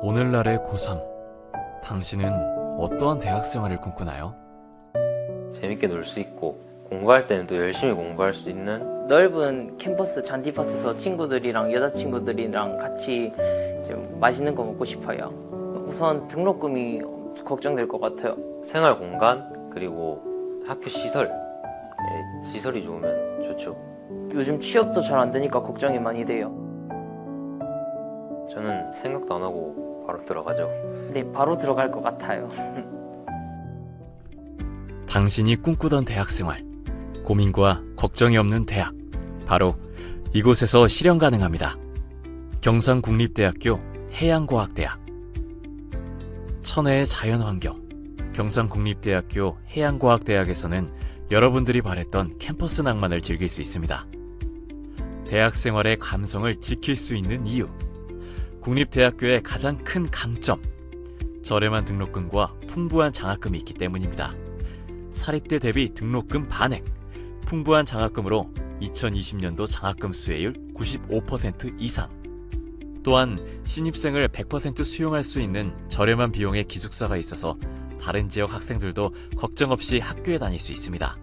오늘날의 고3. 당신은 어떠한 대학 생활을 꿈꾸나요? 재밌게 놀 수 있고 공부할 때는 또 열심히 공부할 수 있는 넓은 캠퍼스 잔디밭에서 친구들이랑 여자친구들이랑 같이 좀 맛있는 거 먹고 싶어요. 우선 등록금이 걱정될 것 같아요. 생활 공간 그리고 학교 시설 예, 시설이 좋으면 좋죠. 요즘 취업도 잘 안 되니까 걱정이 많이 돼요. 저는 생각도 안 하고 바로 들어가죠. 네, 바로 들어갈 것 같아요. 당신이 꿈꾸던 대학 생활. 고민과 걱정이 없는 대학. 바로 이곳에서 실현 가능합니다. 경상국립대학교 해양과학대학. 천혜의 자연환경. 경상국립대학교 해양과학대학에서는 여러분들이 바랬던 캠퍼스 낭만을 즐길 수 있습니다. 대학 생활의 감성을 지킬 수 있는 이유. 국립대학교의 가장 큰 강점. 저렴한 등록금과 풍부한 장학금이 있기 때문입니다. 사립대 대비 등록금 반액, 풍부한 장학금으로 2020년도 장학금 수혜율 95% 이상. 또한 신입생을 100% 수용할 수 있는 저렴한 비용의 기숙사가 있어서 다른 지역 학생들도 걱정 없이 학교에 다닐 수 있습니다.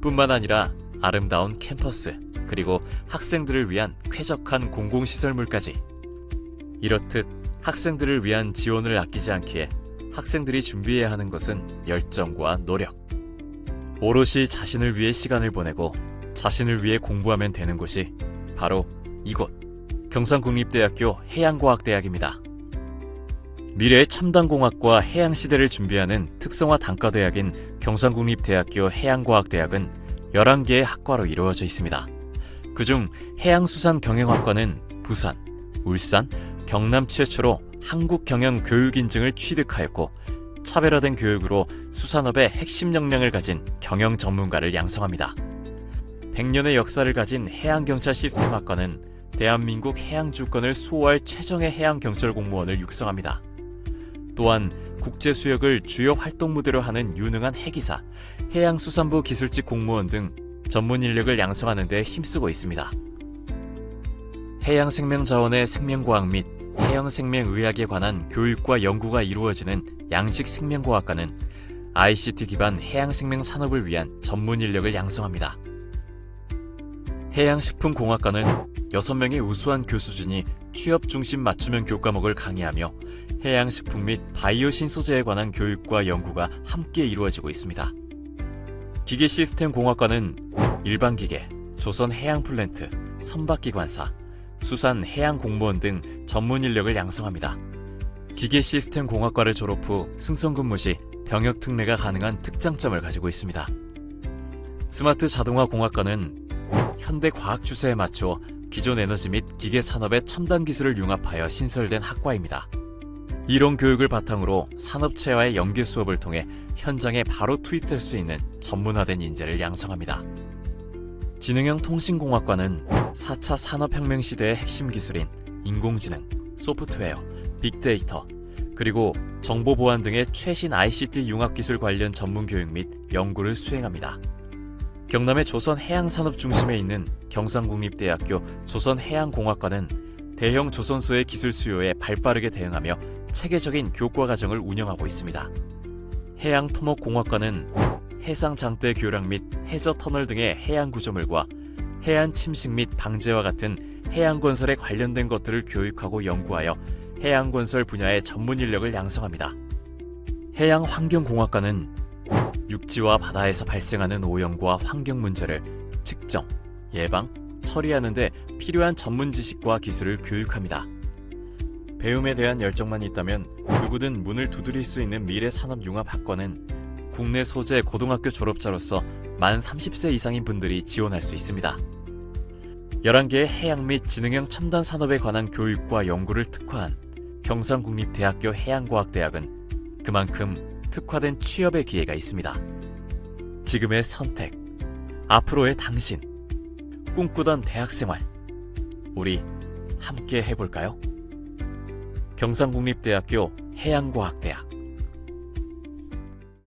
뿐만 아니라 아름다운 캠퍼스, 그리고 학생들을 위한 쾌적한 공공시설물까지. 이렇듯 학생들을 위한 지원을 아끼지 않기에 학생들이 준비해야 하는 것은 열정과 노력. 오롯이 자신을 위해 시간을 보내고 자신을 위해 공부하면 되는 곳이 바로 이곳 경상국립대학교 해양과학대학입니다. 미래의 첨단공학과 해양시대를 준비하는 특성화 단과대학인 경상국립대학교 해양과학대학은 11개의 학과로 이루어져 있습니다. 그중 해양수산경영학과는 부산, 울산, 경남 최초로 한국 경영 교육 인증을 취득하였고 차별화된 교육으로 수산업의 핵심 역량을 가진 경영 전문가를 양성합니다. 100년의 역사를 가진 해양경찰 시스템학과는 대한민국 해양주권을 수호할 최정의 해양경찰 공무원을 육성합니다. 또한 국제 수역을 주요 활동 무대로 하는 유능한 해기사, 해양수산부 기술직 공무원 등 전문 인력을 양성하는 데 힘쓰고 있습니다. 해양생명자원의 생명과학 및 해양생명의학에 관한 교육과 연구가 이루어지는 양식생명과학과는 ICT 기반 해양생명 산업을 위한 전문 인력을 양성합니다. 해양식품공학과는 6명의 우수한 교수진이 취업 중심 맞춤형 교과목을 강의하며 해양식품 및 바이오 신소재에 관한 교육과 연구가 함께 이루어지고 있습니다. 기계시스템공학과는 일반기계, 조선해양플랜트, 선박기관사, 수산 해양 공무원 등 전문 인력을 양성합니다. 기계 시스템 공학과를 졸업 후 승선 근무 시 병역 특례가 가능한 특장점을 가지고 있습니다. 스마트 자동화 공학과는 현대 과학 추세에 맞춰 기존 에너지 및 기계 산업의 첨단 기술을 융합하여 신설된 학과입니다. 이론 교육을 바탕으로 산업체와의 연계 수업을 통해 현장에 바로 투입될 수 있는 전문화된 인재를 양성합니다. 지능형 통신공학과는 4차 산업혁명 시대의 핵심 기술인 인공지능, 소프트웨어, 빅데이터, 그리고 정보보안 등의 최신 ICT 융합기술 관련 전문 교육 및 연구를 수행합니다. 경남의 조선해양산업 중심에 있는 경상국립대학교 조선해양공학과는 대형 조선소의 기술 수요에 발빠르게 대응하며 체계적인 교과 과정을 운영하고 있습니다. 해양토목공학과는 해상 장대 교량 및 해저 터널 등의 해양 구조물과 해안 침식 및 방제와 같은 해양 건설에 관련된 것들을 교육하고 연구하여 해양 건설 분야의 전문 인력을 양성합니다. 해양 환경공학과는 육지와 바다에서 발생하는 오염과 환경 문제를 측정, 예방, 처리하는 데 필요한 전문 지식과 기술을 교육합니다. 배움에 대한 열정만 있다면 누구든 문을 두드릴 수 있는 미래 산업 융합 학과는 국내 소재 고등학교 졸업자로서 만 30세 이상인 분들이 지원할 수 있습니다. 11개의 해양 및 지능형 첨단 산업에 관한 교육과 연구를 특화한 경상국립대학교 해양과학대학은 그만큼 특화된 취업의 기회가 있습니다. 지금의 선택, 앞으로의 당신, 꿈꾸던 대학생활, 우리 함께 해볼까요? 경상국립대학교 해양과학대학